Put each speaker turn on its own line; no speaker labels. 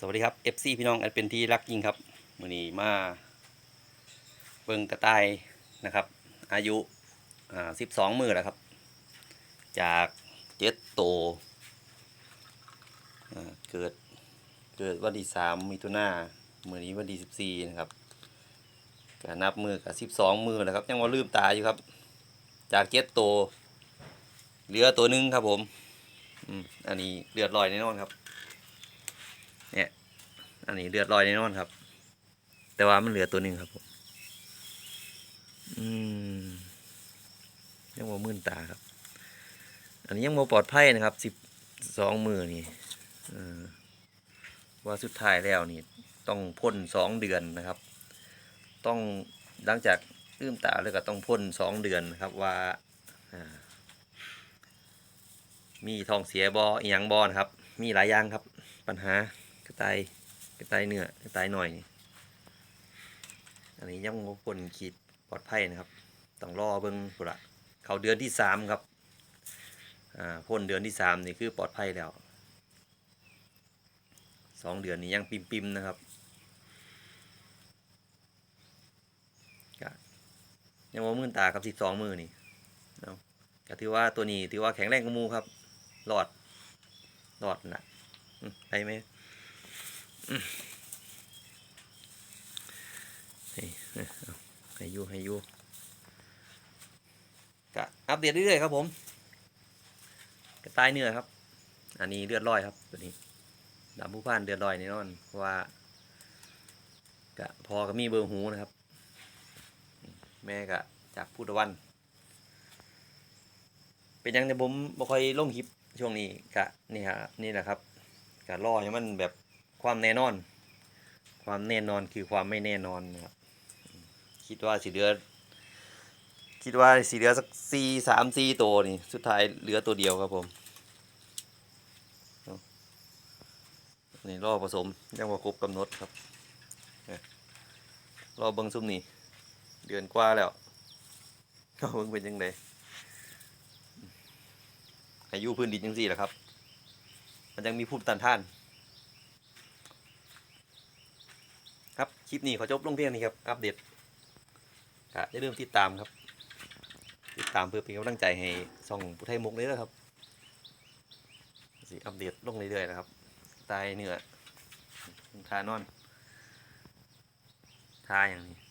สวัสดีครับ FC พี่น้องอันเป็นที่รักยิ่งครับมือนี้มาเบิ่งกระต่ายนะครับ อายุอ่า12มือแล้วครับ จากเจ็ดโตอ่าเกิดเกิดวันที่3มิถุนามือนี้วันที่14นะครับก็นับมือกับ12มือแล้วครับ ยังว่าลืมตาอยู่ครับ จากเจ็ดโตเหลือตัวหนึ่งครับผมอืมอันนี้เลือดลอยแน่นอนครับ เนี่ย อันนี้เลือดลอยแน่นอนครับ แต่ว่ามันเหลือตัวหนึ่งครับผม อืมยังโมมื่นตาครับ อันนี้ยังโมปลอดภัยนะครับ สิบสองมือนี่ว่าสุดท้ายแล้วนี่ ต้องพ่นสองเดือนนะครับ ต้องหลังจากลืมตาแล้วก็ต้องพ่นสองเดือนนะครับว่าอ่ามีทองเสียบออีหยังบอนะครับ มีหลายอย่างครับปัญหา กระต่ยกระต่ายเนื้อกระต่ายหน่อยนี่อันนี้ยังบ่พ้นขีดปลอดภัยนะครับต้องรอเบิ่งพุ่นละเขาเดือนที่สามครับอ่าพ้นเดือนที่สามนี่คือปลอดภัยแล้วสองเดือนนี้ยังปิมปิมนะครับยังว่ามื่นตากับสิบสองมือนี่เอาก็ถือว่าตัวนี้ถือว่าแข็งแรงกมูครับรอดรอดนะได้ไหม ให้ให้ยูให้ยูก็อัปเดตเรื่อยๆครับผมกระต่ายเนื้อครับ อันนี้เลือดลอยครับตัวนี้ดำผู้พานเลือดลอยแน่นอนเพราะว่าก็พอก็มีเบอร์หูนะครับ แม่ก็จากพุทธวัน เป็นยังแต่ผมบ่ค่อยลงคลิปช่วงนี้กะนี่ฮะนี่แหละครับกะรอให้มันแบบ ความแน่นอน ความแน่นอนคือความไม่แน่นอนนะครับคิดว่าสีเหลือคิดว่าสีเหลือสักสี่สามสี่ตัวนี่สุดท้ายเหลือตัวเดียวครับผมนี่รอผสมยังว่าครบกำหนดครับเนี่ยรอเบิ้งซุ่มนี่เดือนกว่าแล้วเอาเบิ้งเป็นยังไงอายุพื้นดินยังสี่แหละครับ มันยังมีภูมิต้านทาน ครับคลิปนี้ขอจบลงเพียงนี้ครับอัปเดตก็อย่าลืมติดตามครับ ติดตามเพื่อเป็นกำลังใจให้ช่องผู้ไทยมุกนี้นะครับสิอัปเดตลงเรื่อยๆนะครับตายเนื้อทานอนทาอย่างนี้